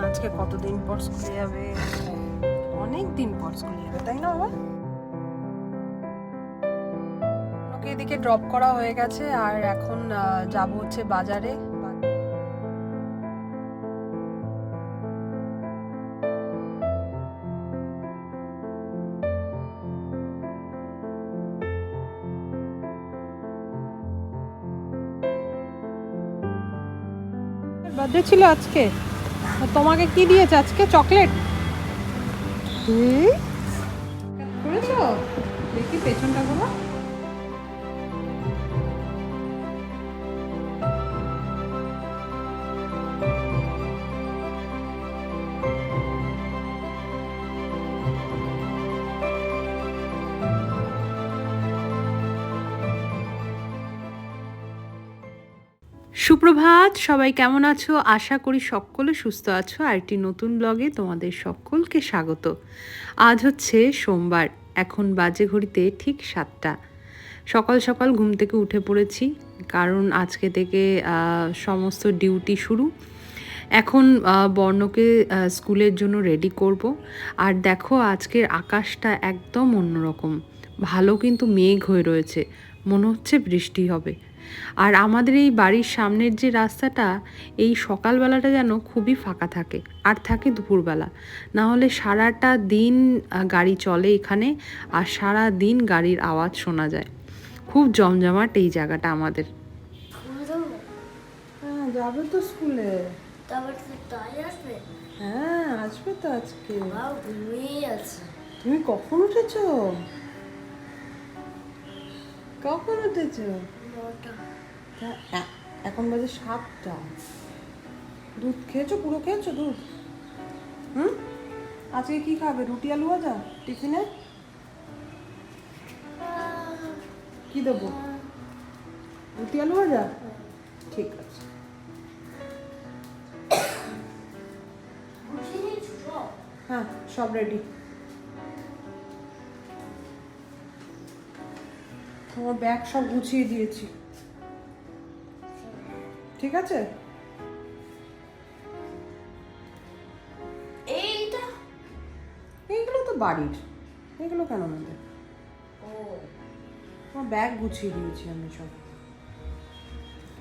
না, আজকে কতদিন পর স্কুলে যাবে? অনেক দিন পর স্কুলে যাবে, তাই না, বাবা? ওকে এদিকে ড্রপ করা হয়ে গেছে, আর এখন যাব হচ্ছে বাজারে। বার্থডে ছিল আজকে? তোমাকে কি দিয়েছে আজকে? চকলেট? করেছ? দেখি পেছনটা গুলো সুপ্রভাত, সবাই কেমন আছো? আশা করি সকলে সুস্থ আছো আর একটি নতুন ব্লগে তোমাদের সকলকে স্বাগত। আজ হচ্ছে সোমবার, এখন বাজে ঘড়িতে ঠিক সাতটা। সকাল সকাল ঘুম থেকে উঠে পড়েছি, কারণ আজকে থেকে সমস্ত ডিউটি শুরু। এখন বর্ণকে স্কুলের জন্য রেডি করব। আর দেখো আজকের আকাশটা একদম অন্যরকম। ভালো কিন্তু মেঘ হয়ে রয়েছে, মনে হচ্ছে বৃষ্টি হবে। আর আমাদের এই বাড়ির সামনের যে রাস্তাটা এই সকালবেলাটা যেন খুবই ফাঁকা থাকে আর থাকে দুপুরবেলা। না হলে সারাটা দিন গাড়ি চলে এখানে আর সারা দিন গাড়ির আওয়াজ শোনা যায়। খুব জমজমাট এই জায়গাটা আমাদের। হ্যাঁ যাবে তো স্কুলে। তারপর তো তাই আসবে? হ্যাঁ আসবে তো আজকে। তুমি কখন উঠেছো? কখন উঠেছো? এখন বাজে সাতটা। দুধ খেয়েছো? পুরো খেয়েছো দুধ? হুম? আজকে কি খাবে? রুটি আলু ভাজা? টিফিনে? কি দেবো? রুটি আলু ভাজা? ঠিক আছে? হ্যাঁ সব রেডি তোমার ব্যাগ সব গুছিয়ে দিয়েছি। ঠিক আছে? এইটা? এইগুলো তো বাড়ির। এগুলো কেন নেবে? ও। তোমার ব্যাগ গুছিয়ে দিয়েছি আমি সব।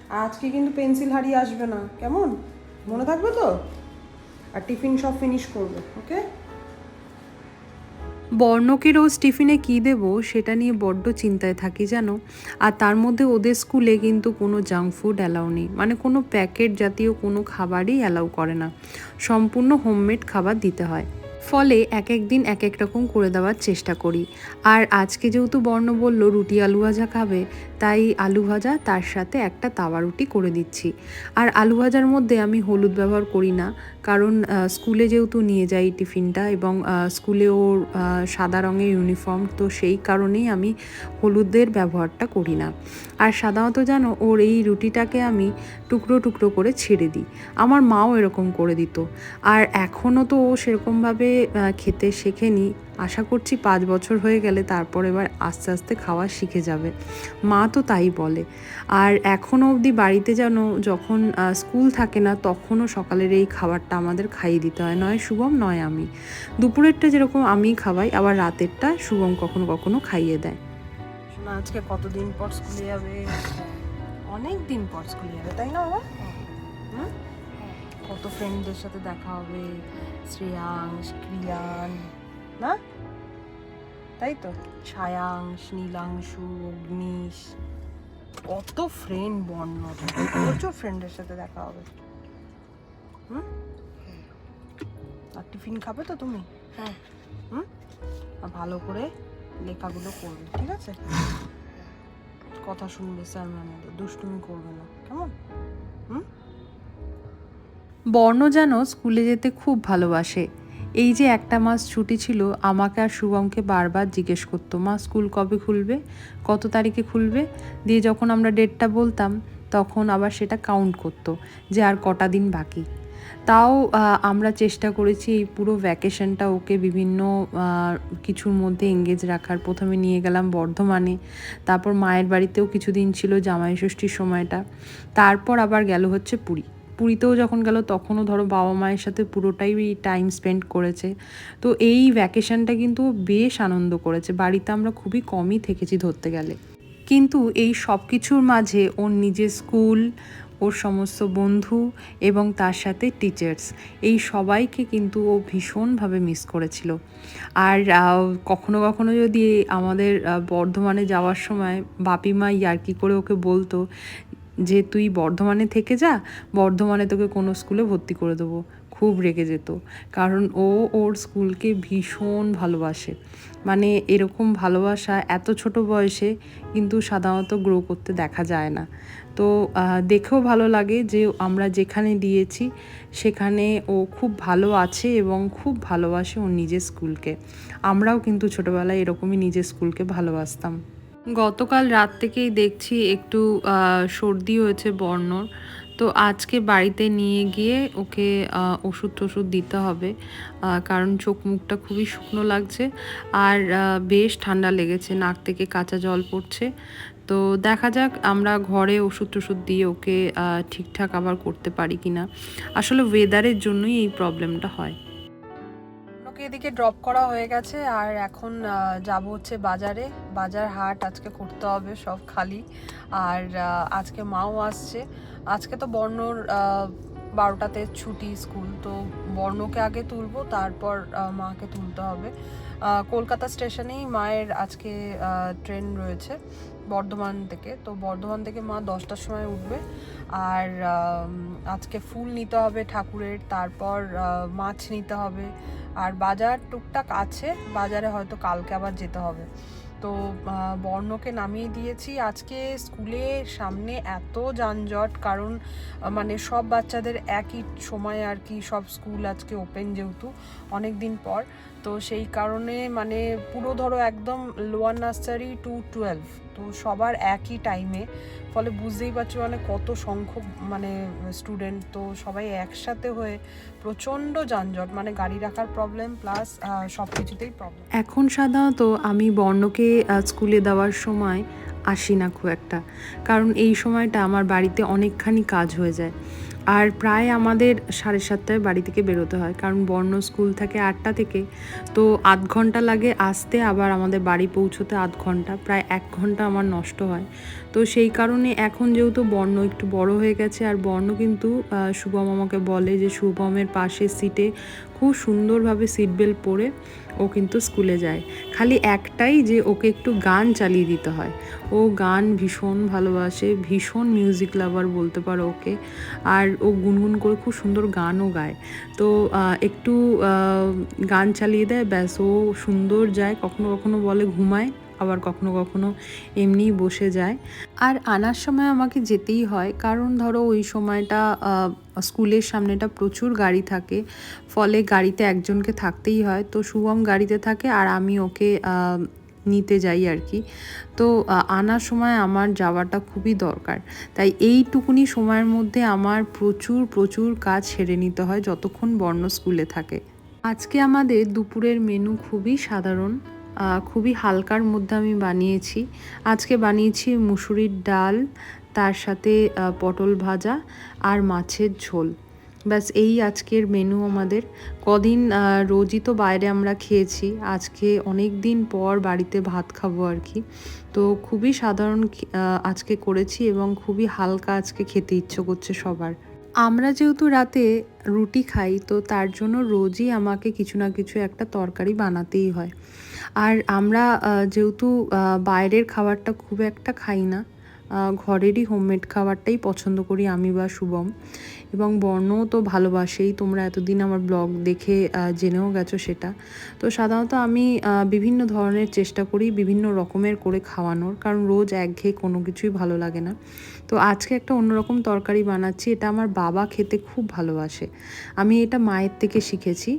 আজকে কিন্তু পেন্সিল হারিয়ে আসবে না। কেমন? মনে থাকবে তো? আর টিফিন সব ফিনিশ করবে ওকে বর্ণকে রোজ টিফিনে কী দেব সেটা নিয়ে বড্ড চিন্তায় থাকি, জানো? আর তার মধ্যে ওদের স্কুলে কিন্তু কোনো জাঙ্ক ফুড অ্যালাউ নেই। মানে কোনো প্যাকেট জাতীয় কোনো খাবারই অ্যালাউ করে না। সম্পূর্ণ হোমমেড খাবার দিতে হয়। ফলে এক এক দিন এক এক রকম করে দেওয়ার চেষ্টা করি। আর আজকে যেহেতু বর্ণ বলল রুটি আলু ভাজা খাবে তাই আলু ভাজা, তার সাথে একটা তাওয়া রুটি করে দিচ্ছি। আর আলু ভাজার মধ্যে আমি হলুদ ব্যবহার করি না, কারণ স্কুলে যেহেতু নিয়ে যাই টিফিনটা এবং স্কুলে ওর সাদা রঙের ইউনিফর্ম, তো সেই কারণেই আমি হলুদের ব্যবহারটা করি না। আর সাধারণত জানো, ওর এই রুটিটাকে আমি টুকরো টুকরো করে ছেড়ে দিই। আমার মাও এরকম করে দিত। আর এখনও তো ও সেরকমভাবে খেতে শেখেনি। আশা করছি পাঁচ বছর হয়ে গেলে তারপর এবার আস্তে আস্তে খাওয়া শিখে যাবে। মা তো তাই বলে। আর এখনও অবধি বাড়িতে যেন যখন স্কুল থাকে না তখনও সকালের এই খাবারটা আমাদের খাইয়ে দিতে হয়। নয় শুভম নয় আমি। দুপুরেরটা যেরকম আমি খাওয়াই আবার রাতেরটা শুভম কখনো কখনো খাইয়ে দেয়। আজকে কতদিন পর স্কুলে যাবে? অনেক দিন পর স্কুলে যাবে তাই না বাবা? কত ফ্রেন্ডদের সাথে দেখা হবে? শ্রেয়াংশ ক্রিয়ান না? তাই তো। ছায়াংশ নীলাংশু অগ্নিশ। কত ফ্রেন্ড বর্ণ। প্রচুর ফ্রেন্ডের সাথে দেখা হবে। হুম? আর টিফিন খাবে তো তুমি? হ্যাঁ। হুম? আর ভালো করে লেখাগুলো করবে ঠিক আছে? কথা শুনবে স্যার ম্যামেদের দুষ্টুমি করবে না। কেমন? হুম? বর্ণ যেন স্কুলে যেতে খুব ভালোবাসে। এই যে একটা মাস ছুটি ছিল, আমাকে আর শুভমকে বারবার জিজ্ঞেস করতো, মা, স্কুল কবে খুলবে? কত তারিখে খুলবে? দিয়ে যখন আমরা ডেটটা বলতাম, তখন আবার সেটা কাউন্ট করতো যে আর কটা দিন বাকি। তাও আমরা চেষ্টা করেছি এই পুরো ভ্যাকেশনটা ওকে বিভিন্ন কিছুর মধ্যে এঙ্গেজ রাখার। প্রথমে নিয়ে গেলাম বর্ধমানে, তারপর মায়ের বাড়িতেও কিছুদিন ছিল জামাই ষষ্ঠীর সময়টা। তারপর আবার গেল হচ্ছে পুরী। পুরীতেও যখন গেল, তখনও ধরো বাবা মায়ের সাথে পুরোটাই টাইম স্পেন্ড করেছে। তো এই ভ্যাকেশনটা কিন্তু বেশ আনন্দ করেছে। বাড়িতে আমরা খুবই কমই থেকেছি ধরতে গেলে। কিন্তু এই সব কিছুর মাঝে ওর নিজের স্কুল ওর সমস্ত বন্ধু এবং তার সাথে টিচার্স এই সবাইকে কিন্তু ও ভীষণভাবে মিস করেছিল। আর কখনো কখনো যদি আমাদের বর্ধমানে যাওয়ার সময় বাপি মা ইয়ার্কি করে ওকে বলতো যে তুই বর্ধমানে থেকে যা, বর্ধমানে তোকে কোনো স্কুলে ভর্তি করে দেবো। খুব রেগে যেত। কারণ ও ওর স্কুলকে ভীষণ ভালোবাসে। মানে এরকম ভালোবাসা এত ছোট বয়সে কিন্তু সাধারণত গ্রো করতে দেখা যায় না। তো দেখেও ভালো লাগে যে আমরা যেখানে দিয়েছি, সেখানে ও খুব ভালো আছে এবং খুব ভালোবাসে ওর নিজের স্কুলকে। আমরাও কিন্তু ছোটোবেলায় এরকমই নিজের স্কুলকে ভালোবাসতাম। গতকাল রাত থেকেই দেখছি একটু সর্দি হয়েছে বর্ণর। তো আজকে বাড়িতে নিয়ে গিয়ে ওকে ওষুধ টষুধ দিতে হবে কারণ চোখ মুখটা খুবই শুকনো লাগছে। আর বেশ ঠান্ডা লেগেছে, নাক থেকে কাঁচা জল পড়ছে। তো দেখা যাক আমরা ঘরে ওষুধ টষুধ দিয়ে ওকে ঠিকঠাক আবার করতে পারি কিনা। আসলে ওয়েদারের জন্যই এই প্রবলেমটা হয়। ওকে এদিকে ড্রপ করা হয়ে গেছে আর এখন যাব হচ্ছে বাজারে। বাজার হাট, আজকে করতে হবে সব খালি। আর আজকে মাও আসছে। আজকে তো বর্ণর বারোটাতে ছুটি স্কুল, তো বর্ণকে আগে তুলবো, তারপর মাকে তুলতে হবে। কলকাতা স্টেশনেই মায়ের আজকে ট্রেন রয়েছে বর্ধমান থেকে। তো বর্ধমান থেকে মা দশটার সময় উঠবে। আর আজকে ফুল নিতে হবে ঠাকুরের, তারপর মাছ নিতে হবে। আর বাজার টুকটাক আছে, বাজারে হয়তো কালকে আবার যেতে হবে। তো বর্ণকে নামিয়ে দিয়েছি। আজকে স্কুলে সামনে এত যানজট, কারণ মানে সব বাচ্চাদের একই সময় আর কি সব স্কুল আজকে ওপেন যেহেতু অনেক দিন পর। তো সেই কারণে মানে পুরো ধরো একদম লোয়ার নার্সারি টু টুয়েলভ। তো সবার একই টাইমে ফলে বুঝতেই পারছ মানে কত সংখ্যক মানে স্টুডেন্ট তো সবাই একসাথে হয়ে প্রচণ্ড যানজট মানে গাড়ি রাখার প্রবলেম প্লাস সব কিছুতেই প্রবলেম এখন সাধারণত আমি বর্ণকে স্কুলে দেওয়ার সময় আসি না খুব একটা। কারণ এই সময়টা আমার বাড়িতে অনেকখানি কাজ হয়ে যায়। আর প্রায় আমাদের সাড়ে সাতটায় বাড়ি থেকে বেরোতে হয়, কারণ বর্ণ স্কুল থাকে আটটা থেকে। তো আধ ঘণ্টা লাগে আসতে, আবার আমাদের বাড়ি পৌঁছতে আধ ঘণ্টা, প্রায় এক ঘণ্টা আমার নষ্ট হয়। তো সেই কারণে এখন যেহেতু বর্ণ একটু বড় হয়ে গেছে, আর বর্ণ কিন্তু শুভম আমাকে বলে যে শুভমের পাশে সিটে খুব সুন্দরভাবে সিট বেল্ট পরে ও কিন্তু স্কুলে যায়। খালি একটাই যে ওকে একটু গান চালিয়ে দিতে হয়। ও গান ভীষণ ভালোবাসে, ভীষণ মিউজিক লাভার বলতে পারো ওকে। আর ও গুনগুন করে খুব সুন্দর গানও গায়। তো একটু গান চালিয়ে দেয়, ব্যাস ও সুন্দর যায়, কখনো কখনো বলে ঘুমায়। আবার কখনো কখনো এমনিই বসে যায়। আর আনার সময় আমাকে যেতেই হয়, কারণ ধরো ওই সময়টা স্কুলের সামনেটা প্রচুর গাড়ি থাকে, ফলে গাড়িতে একজনকে থাকতেই হয়। তো শুভম গাড়িতে থাকে আর আমি ওকে নিতে যাই আর কি। তো আনার সময় আমার যাওয়াটা খুবই দরকার। তাই এইটুকুনি সময়ের মধ্যে আমার প্রচুর প্রচুর কাজ সেরে নিতে হয়, যতক্ষণ বর্ণ স্কুলে থাকে। আজকে আমাদের দুপুরের মেনু খুবই সাধারণ। খুবই হালকার মধ্যে আমি বানিয়েছি। আজকে বানিয়েছি মুসুরির ডাল, তার সাথে পটল ভাজা আর মাছের ঝোল। ব্যাস, এই আজকের মেনু আমাদের। কদিন রোজই তো বাইরে আমরা খেয়েছি। আজকে অনেক দিন পর বাড়িতে ভাত খাব আর কি। তো খুবই সাধারণ আজকে করেছি এবং খুবই হালকা আজকে খেতে ইচ্ছে করছে সবার। আমরা যেহেতু রাতে রুটি খাই, তো তার জন্য রোজই আমাকে কিছু না কিছু একটা তরকারি বানাতেই হয়। আর আমরা যেহেতু বাইরের খাবারটা খুব একটা খাই না ঘরেরই হোমমেড খাবারটাই পছন্দ করি আমি বা শুভম। এবং বর্ণও তো ভালোবাসেই। তোমরা এতদিন আমার ব্লগ দেখে জেনেও গেছো সেটা। তো সাধারণত আমি বিভিন্ন ধরনের চেষ্টা করি বিভিন্ন রকমের করে খাওয়ানোর, কারণ রোজ একঘেয়ে কোনো কিছুই ভালো লাগে না। তো আজকে একটা অন্যরকম তরকারি বানাচ্ছি, এটা আমার বাবা খেতে খুব ভালোবাসে। আমি এটা মায়ের থেকে শিখেছি।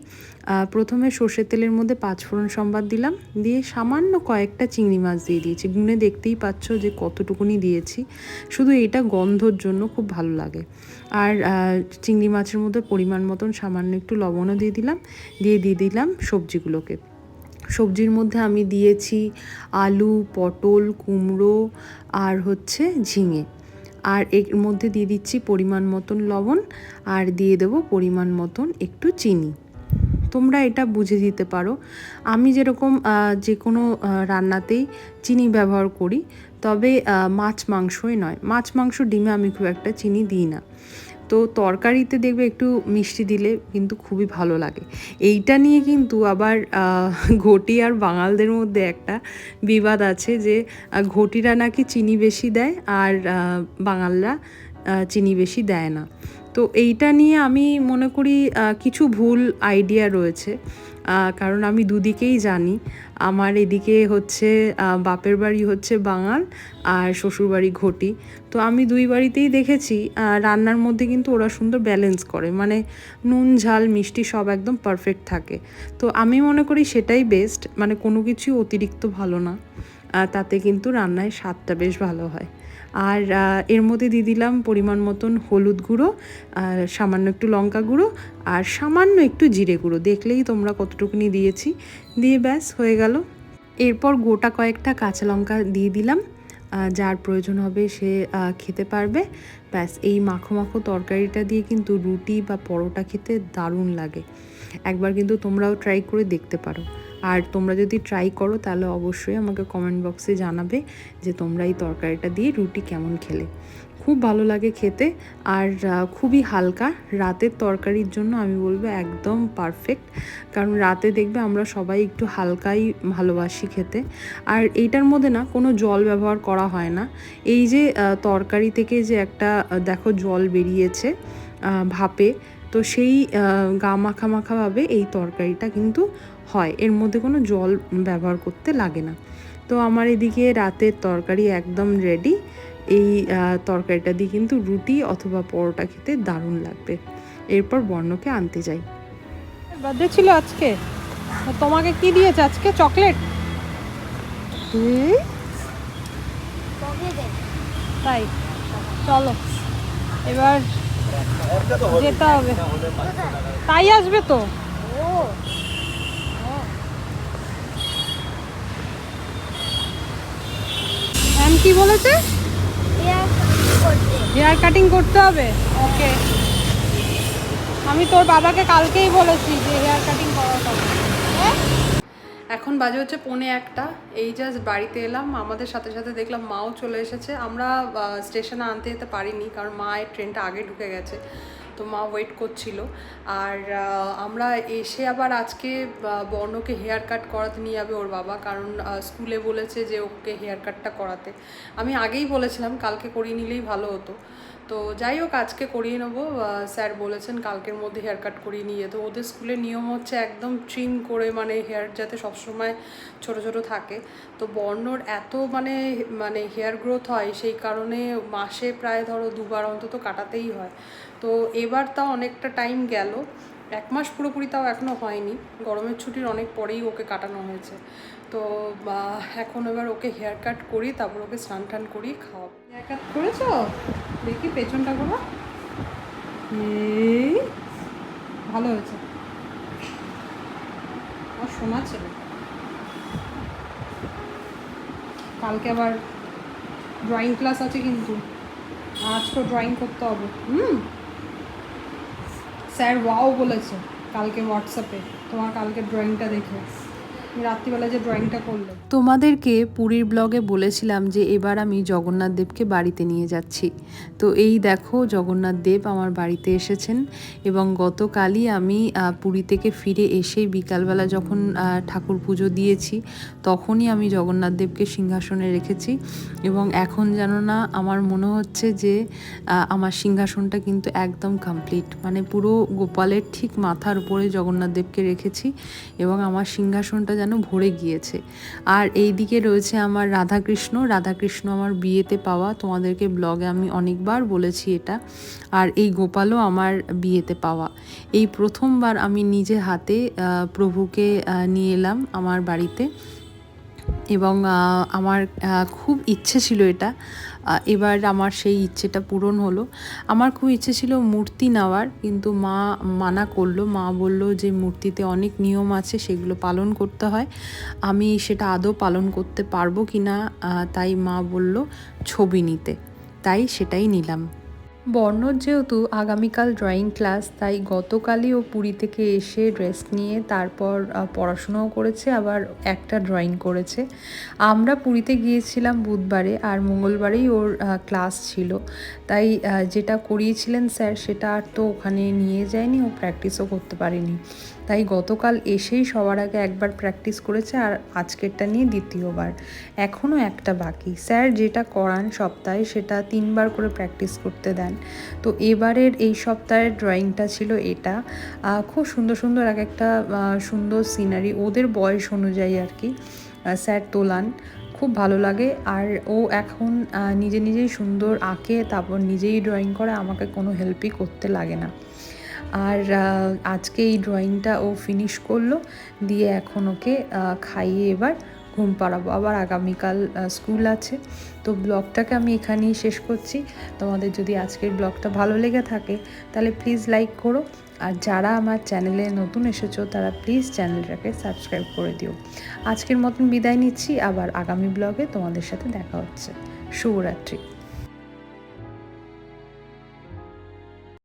প্রথমে সর্ষের তেলের মধ্যে পাঁচফোড়ন সম্বাদ দিলাম, দিয়ে সামান্য কয়েকটা চিংড়ি মাছ দিয়ে দিয়েছি। গুনে দেখতেই পাচ্ছ যে কতটুকুনি দিয়েছি। শুধু এটা গন্ধর জন্য খুব ভালো লাগে। আর চিংড়ি মাছের মধ্যে পরিমাণ মতন সামান্য একটু লবণও দিয়ে দিলাম, দিয়ে দিয়ে দিলাম সবজিগুলোকে। সবজির মধ্যে আমি দিয়েছি আলু, পটল, কুমড়ো আর হচ্ছে ঝিঙে। আর এর মধ্যে দিয়ে দিচ্ছি পরিমাণ মতন লবণ আর দিয়ে দেবো পরিমাণ মতন একটু চিনি। তোমরা এটা বুঝে দিতে পারো। আমি যেরকম যে কোনো রান্নাতেই চিনি ব্যবহার করি, তবে মাছ মাংসই নয়। মাছ মাংস ডিমে আমি খুব একটা চিনি দিই না। তো তরকারিতে দেখবে একটু মিষ্টি দিলে কিন্তু খুবই ভালো লাগে। এইটা নিয়ে কিন্তু আবার ঘটি আর বাঙালদের মধ্যে একটা বিবাদ আছে যে ঘটিরা নাকি চিনি বেশি দেয় আর বাঙালরা চিনি বেশি দেয় না। তো এইটা নিয়ে আমি মনে করি কিছু ভুল আইডিয়া রয়েছে। কারণ আমি দুদিকেই জানি। আমার এদিকে হচ্ছে বাপের বাড়ি হচ্ছে বাঙাল আর শ্বশুরবাড়ি ঘটি। তো আমি দুই বাড়িতেই দেখেছি রান্নার মধ্যে কিন্তু ওরা সুন্দর ব্যালেন্স করে। মানে নুন, ঝাল, মিষ্টি সব একদম পারফেক্ট থাকে। তো আমি মনে করি সেটাই বেস্ট মানে কোনো কিছুই অতিরিক্ত ভালো না। তাতে কিন্তু রান্নায় স্বাদটা বেশ ভালো হয়। আর এর মধ্যে দিয়ে দিলাম পরিমাণ মতন হলুদ গুঁড়ো, আর সামান্য একটু লঙ্কা গুঁড়ো, আর সামান্য একটু জিরে গুঁড়ো। দেখলেই তোমরা কতটুকুনি দিয়েছি। দিয়ে ব্যাস, হয়ে গেল। এরপর গোটা কয়েকটা কাঁচা লঙ্কা দিয়ে দিলাম। যার প্রয়োজন হবে সে খেতে পারবে। ব্যাস, এই মাখো মাখো তরকারিটা দিয়ে কিন্তু রুটি বা পরোটা খেতে দারুণ লাগে। একবার কিন্তু তোমরাও ট্রাই করে দেখতে পারো। আর তোমরা যদি ট্রাই করো, তাহলে অবশ্যই আমাকে কমেন্ট বক্সে জানাবে যে তোমরা এই তরকারিটা দিয়ে রুটি কেমন খেলে। খুব ভালো লাগে খেতে আর খুবই হালকা। রাতের তরকারির জন্য আমি বলব একদম পারফেক্ট কারণ রাতে দেখবে আমরা সবাই একটু হালকাই ভালোবাসি খেতে। আর এইটার মধ্যে না কোনো জল ব্যবহার করা হয় না। এই যে তরকারি থেকে যে একটা দেখো জল বেরিয়েছে ভাপে, তো সেই গা মাখা মাখাভাবে এই তরকারিটা কিন্তু হয় এর মধ্যে কোনো জল ব্যবহার করতে লাগে না। তো আমার এদিকে রাতের তরকারি একদম রেডি এই তরকারিটা দিয়ে কিন্তু রুটি অথবা পরোটা খেতে দারুণ লাগবে। এরপর বর্ণকে আনতে যাই। বার্থডে ছিল আজকে? তোমাকে কি দিয়েছে আজকে? চকলেট? তাই? চলো। এবার যেতে হবে। তাই আসবে তো? ম্যাম কি বলেছে? হেয়ার কাটিং করতে। হবে? ওকে আমি তোর বাবাকে কালকেই বলেছি যে হেয়ার কাটিং করাটা এখন বাজে হচ্ছে পৌনে একটা। এই জাস্ট বাড়িতে এলাম আমাদের সাথে সাথে দেখলাম মাও চলে এসেছে। আমরা স্টেশনে আনতে যেতে পারিনি কারণ মায়ের ট্রেনটা আগে ঢুকে গেছে। তো মা ওয়েট করছিল। আর আমরা এসে আবার আজকে বর্ণকে হেয়ার কাট করাতে নিয়ে যাবে ওর বাবা। কারণ স্কুলে বলেছে যে ওকে হেয়ার কাটটা করাতে। আমি আগেই বলেছিলাম, কালকে করিয়ে নিলেই ভালো হতো। তো যাই হোক, আজকে করিয়ে নেব। স্যার বলেছেন কালকের মধ্যে হেয়ার কাট করিয়ে নিয়ে তো ওদের স্কুলে নিয়ম হচ্ছে একদম ট্রিম করে মানে হেয়ার যাতে সবসময় ছোট ছোট থাকে। তো বর্ণর এত মানে মানে হেয়ার গ্রোথ হয়, সেই কারণে মাসে প্রায় ধরো দুবার অন্তত কাটাতেই হয়। তো এবার তা অনেকটা টাইম গেল। এক মাস পুরোপুরি তাও এখনও হয়নি। গরমের ছুটির অনেক পরেই ওকে কাটানো হয়েছে। তো এখন এবার ওকে হেয়ার কাট করি, তারপর ওকে স্নান টান করি খাওয়াবো। হেয়ার কাট করেছ? দেখি পেছনটা করো ভালো হয়েছে। আমার শোনা ছেলে। কালকে আবার ড্রয়িং ক্লাস আছে কিন্তু। আজকে ড্রয়িং করতে হবে। হুম? স্যার ওয়াও বলেছে। কালকে হোয়াটসঅ্যাপে তোমার কালকে ড্রয়িংটা দেখে। রাত্রিবেলা যে ড্রয়িংটা করলে। তোমাদেরকে পুরীর ব্লগে বলেছিলাম যে এবার আমি জগন্নাথ দেবকে বাড়িতে নিয়ে যাচ্ছি। তো এই দেখো, জগন্নাথ দেব আমার বাড়িতে এসেছেন এবং গতকালই আমি পুরী থেকে ফিরে এসে বিকালবেলা যখন ঠাকুর পুজো দিয়েছি, তখনই আমি জগন্নাথ দেবকে সিংহাসনে রেখেছি এবং এখন যেন না আমার মনে হচ্ছে যে আমার সিংহাসনটা কিন্তু একদম কমপ্লিট মানে পুরো গোপালের ঠিক মাথার উপরে জগন্নাথ দেবকে রেখেছি এবং আমার সিংহাসনটা যেন ভরে গিয়েছে। আর এই দিকে রয়েছে আমার রাধাকৃষ্ণ। রাধাকৃষ্ণ আমার বিয়েতে পাওয়া। তোমাদেরকে ব্লগে আমি অনেকবার বলেছি এটা। আর এই গোপালও আমার বিয়েতে পাওয়া। এই প্রথমবার আমি নিজে হাতে প্রভুকে নিয়ে এলাম আমার বাড়িতে। এবং আমার খুব ইচ্ছে ছিল এটা। এবার আমার সেই ইচ্ছেটা পূরণ হলো। আমার খুব ইচ্ছে ছিল মূর্তি নেওয়ার, কিন্তু মা মানা করল। মা বলল যে মূর্তিতে অনেক নিয়ম আছে, সেগুলো পালন করতে হয়। আমি সেটা আদৌ পালন করতে পারব কি না তাই মা বলল ছবি নিতে। তাই সেটাই নিলাম। বর্ণর যেহেতু আগামীকাল ড্রয়িং ক্লাস তাই গতকালই ও পুরী থেকে এসে ড্রেস নিয়ে তারপর পড়াশোনাও করেছে, আবার একটা ড্রয়িং করেছে। আমরা পুরীতে গিয়েছিলাম বুধবারে, আর মঙ্গলবারেই ওর ক্লাস ছিল। তাই যেটা করিয়েছিলেন স্যার সেটা আর তো ওখানে নিয়ে যায়নি ও প্র্যাকটিসও করতে পারেনি। তাই গতকাল এসেই সবার আগে একবার প্র্যাকটিস করেছে আর আজকেরটা নিয়ে দ্বিতীয়বার। এখনও একটা বাকি। স্যার যেটা করান সপ্তাহে সেটা তিনবার করে প্র্যাকটিস করতে দেন। তো এবারের এই সপ্তাহের ড্রয়িংটা ছিল এটা। খুব সুন্দর সুন্দর এক একটা সুন্দর সিনারি ওদের বয়স অনুযায়ী আর কি স্যার তোলান। খুব ভালো লাগে। আর ও এখন নিজে নিজেই সুন্দর আঁকে, তারপর নিজেই ড্রয়িং করে, আমাকে কোনো হেল্পই করতে লাগে না। আর আজকে এই ড্রয়িংটা ও ফিনিশ করল, দিয়ে এখন ওকে খাইয়ে এবার ঘুম পাড়াবো। আবার আগামীকাল স্কুল আছে। তো ব্লগটাকে আমি এখানেই শেষ করছি। তোমাদের যদি আজকের ব্লগটা ভালো লেগে থাকে, তাহলে প্লিজ লাইক করো। আর যারা আমার চ্যানেলে নতুন এসেছ, তারা প্লিজ চ্যানেলটাকে সাবস্ক্রাইব করে দিও। আজকের মতন বিদায় নিচ্ছি, আবার আগামী ব্লগে তোমাদের সাথে দেখা হচ্ছে। শুভরাত্রি।